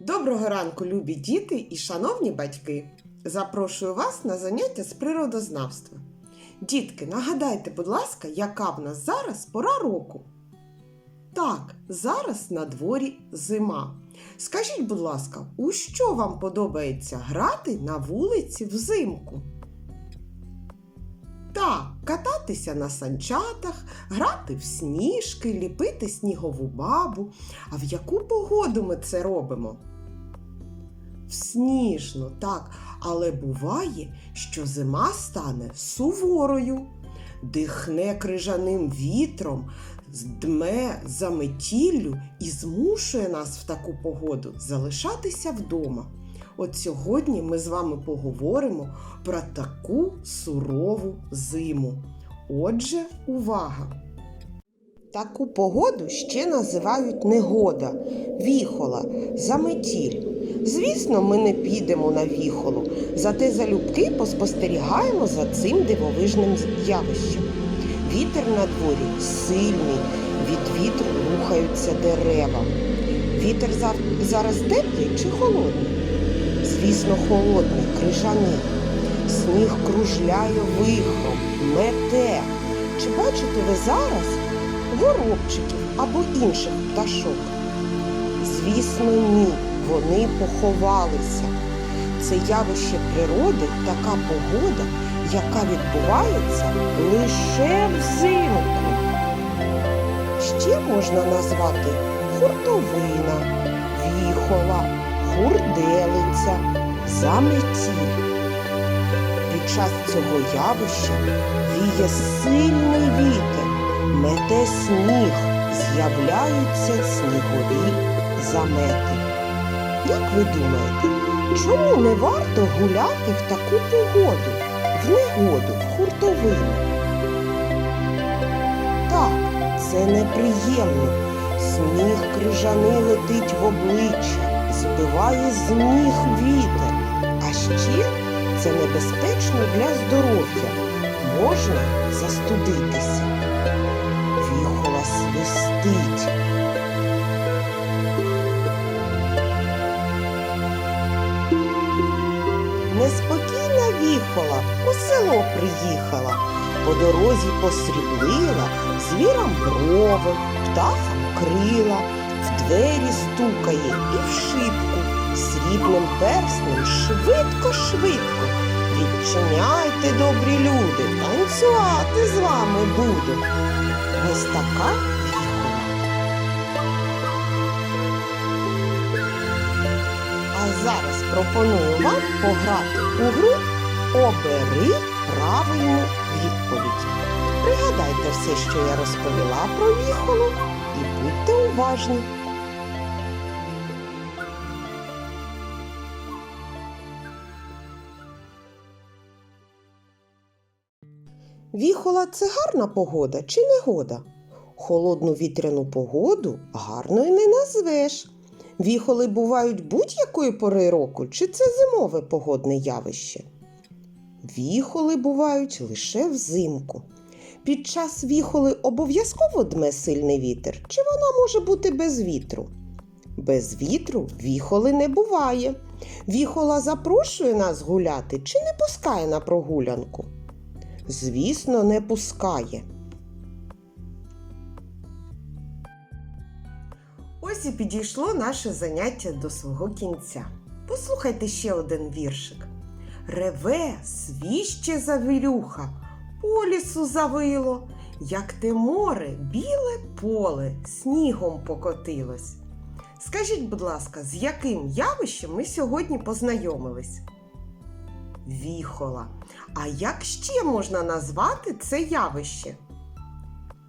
Доброго ранку, любі діти і шановні батьки! Запрошую вас на заняття з природознавства. Дітки, нагадайте, будь ласка, яка в нас зараз пора року? Так, зараз на дворі зима. Скажіть, будь ласка, у що вам подобається грати на вулиці взимку? Так, кататися на санчатах, грати в сніжки, ліпити снігову бабу. А в яку погоду ми це робимо? В сніжну, так, але буває, що зима стане суворою, дихне крижаним вітром, дме заметіллю і змушує нас в таку погоду залишатися вдома. От сьогодні ми з вами поговоримо про таку сурову зиму. Отже, увага! Таку погоду ще називають негода, віхола, заметіль. Звісно, ми не підемо на віхолу, зате залюбки поспостерігаємо за цим дивовижним явищем. Вітер на дворі сильний, від вітру рухаються дерева. Вітер зараз теплий чи холодний? Звісно, холодний, крижаний. Сніг кружляє вихром, мете. Чи бачите ви зараз горобчиків або інших пташок? Звісно, ні, вони поховалися. Це явище природи, така погода, яка відбувається лише взимку. Ще можна назвати хуртовина, віхола, хурделиця, заметіль. Під час цього явища віє сильний вітер, мете сніг, з'являються снігові замети. Як ви думаєте, чому не варто гуляти в таку погоду, в негоду, в хуртовину? Так, це неприємно. Сніг крижаний летить в обличчя, збиває з ніг вітер. А ще це небезпечно для здоров'я. Можна застудитися. Віхола свистить. Неспокійна віхола у село приїхала, по дорозі посріблила, звірам брови, птахам крила, двері стукає і в шибку, срібним перснем швидко-швидко. Відчиняйте, добрі люди, танцювати з вами буду. Ось така віхола. А зараз пропоную вам пограти у гру Обери правильну відповідь. Пригадайте все, що я розповіла про віхолу, і будьте уважні. Віхола це гарна погода чи негода? Холодну вітряну погоду гарною не назвеш. Віхоли бувають будь-якої пори року, чи це зимове погодне явище? Віхоли бувають лише взимку. Під час віхоли обов'язково дме сильний вітер, чи вона може бути без вітру? Без вітру віхоли не буває. Віхола запрошує нас гуляти чи не пускає на прогулянку? Звісно, не пускає. Ось і підійшло наше заняття до свого кінця. Послухайте ще один віршик. Реве свіще завірюха, по лісу завило, як те море, біле поле снігом покотилось. Скажіть, будь ласка, з яким явищем ми сьогодні познайомились? Віхола. А як ще можна назвати це явище?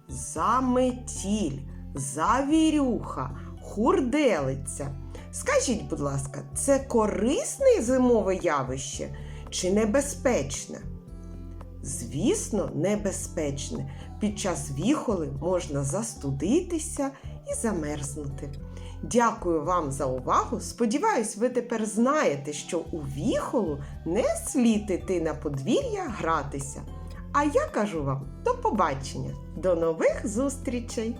Заметіль, завірюха, хурделиця. Скажіть, будь ласка, це корисне зимове явище чи небезпечне? Звісно, небезпечне. Під час віхоли можна застудитися і замерзнути. Дякую вам за увагу. Сподіваюсь, ви тепер знаєте, що у віхолу не слід іти на подвір'я гратися. А я кажу вам до побачення, до нових зустрічей!